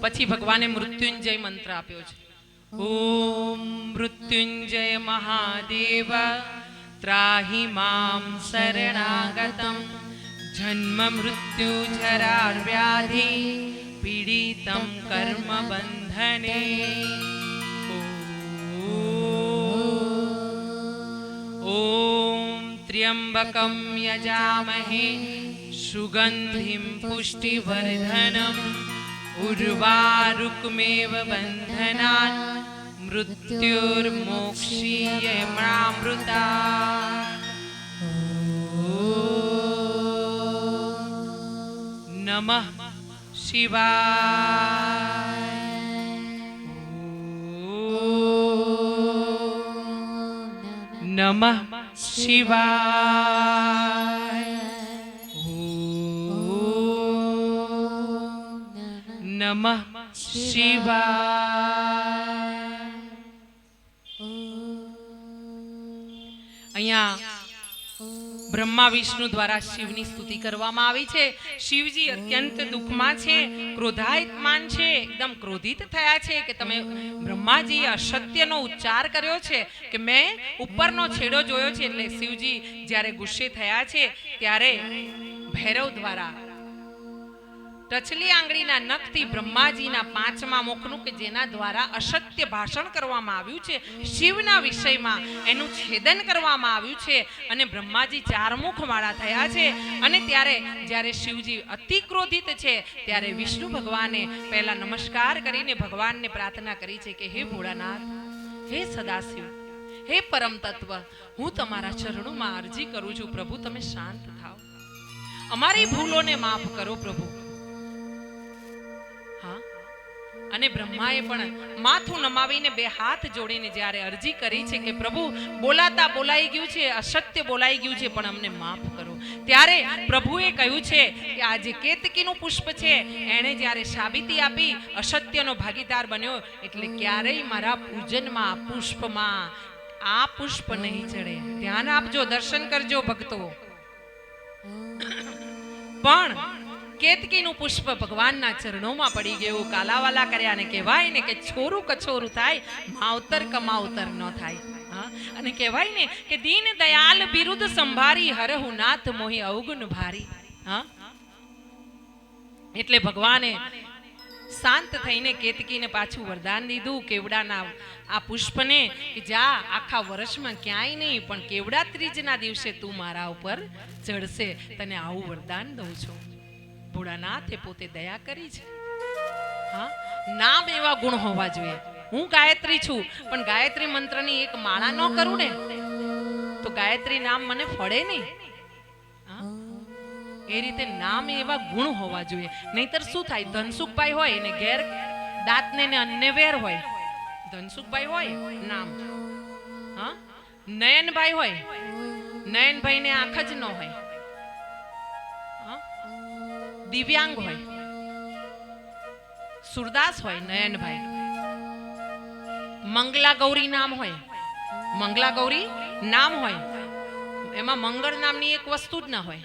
પછી ભગવાને મૃત્યુંજય મંત્ર આપ્યો છે. ઓમ મૃત્યુંજય મહાદેવ, ત્રાહી મામ શરણાગતમ, જન્મ મૃત્યુ જરા વ્યાધિ પીડિતમ કર્મ બંધને. ઓમ ત્ર્યંબકમ યજામહે, સુગંધિમ પુષ્ટિવર્ધનમ. ઉર્વારુકમેવ બંધનાન મૃત્યુર્મોક્ષીયમૃતા નમઃ શિવાય નમઃ શિવાય નમઃ શિવાય અહીંયા બ્રહ્મા વિષ્ણુ દ્વારા શિવની સ્તુતિ કરવામાં આવી છે શિવજી અત્યંત દુઃખમાં છે ક્રોધાયતમાન છે એકદમ ક્રોધિત થયા છે કે તમે બ્રહ્માજીએ અસત્યનો ઉચ્ચાર કર્યો છે કે મેં ઉપરનો છેડો જોયો છે એટલે શિવજી જ્યારે ગુસ્સે થયા છે ત્યારે ભૈરવ દ્વારા ટચલી આંગળીના નખથી બ્રહ્માજીના પાંચમા મુખનું કે જેના દ્વારા અસત્ય ભાષણ કરવામાં આવ્યું છે, શિવના વિષયમાં એનું છેદન કરવામાં આવ્યું છે અને બ્રહ્માજી ચારમુખ વાળા થયા છે. અને ત્યારે જ્યારે શિવજી અતિ ક્રોધિત છે, ત્યારે વિષ્ણુ ભગવાને પહેલા નમસ્કાર કરીને ભગવાનને પ્રાર્થના કરી છે કે, હે ભોળાનાથ, હે સદાશિવ, હે પરમ તત્વ, હું તમારા ચરણોમાં અરજી કરું છું. પ્રભુ, તમે શાંત થાઓ. અમારી ભૂલોને માફ કરો પ્રભુ. હા? અને બ્રહ્માએ પણ માથું નમાવીને બે હાથ જોડીને જ્યારે અરજી કરી છે કે પ્રભુ, બોલાતા બોલાઈ ગયું છે, અસત્ય બોલાઈ ગયું છે, પણ અમને માફ કરો. ત્યારે પ્રભુએ કહ્યું છે કે આ જે કેતકીનું પુષ્પ છે, એણે જ્યારે સાબિતી આપી, અસત્યનો ભાગીદાર બન્યો, એટલે ક્યારેય મારા પૂજનમાં પુષ્પમાં, આ પુષ્પ નહીં ચડે. ધ્યાન આપજો, દર્શન કરજો ભક્તો. પણ કેતકીનું પુષ્પ ભગવાનના ચરણોમાં પડી ગયું. કાલાવાલા કર્યા ને કહેવાય ને કે છોરું કછોરું થાય, માવતર કમાવતર ન થાય. અને કહેવાય ને કે દીન દયાલ બિરુદ સંભારી, હરહુ નાથ મોહી અવગુણ ભારી. હા? એટલે ભગવાને શાંત થઈને કેતકીને પાછું વરદાન દીધું. કેવડાના આ પુષ્પને કે જા, આખા વર્ષમાં ક્યાંય નહીં, પણ કેવડા ત્રીજના દિવસે તું મારા ઉપર ચડશે. તને આવું વરદાન દઉં છું. ભોળાનાથે પોતે દયા કરી છે. હા? નામ એવા ગુણ હોવા જોઈએ. હું ગાયત્રી છું, પણ ગાયત્રી મંત્રની એક માળા ન કરું ને. તો ગાયત્રી નામ મને ફળે નહીં? એ રીતે નામ એવા ગુણ હોવા જોઈએ. નહીતર શું થાય? ધનસુખભાઈ હોય ને ઘેર દાંતને ને અન્ય વેર હોય. ધનસુખભાઈ હોય, નામ. હા? નયનભાઈ હોય. નયનભાઈ ને આંખ જ ન હોય? દિવ્યાંગ હોય. સુરદાસ હોય, નયનભાઈ. મંગલા ગૌરી નામ હોય. મંગલા ગૌરી નામ હોય. એમાં મંગળ નામની એક વસ્તુ જ ના હોય.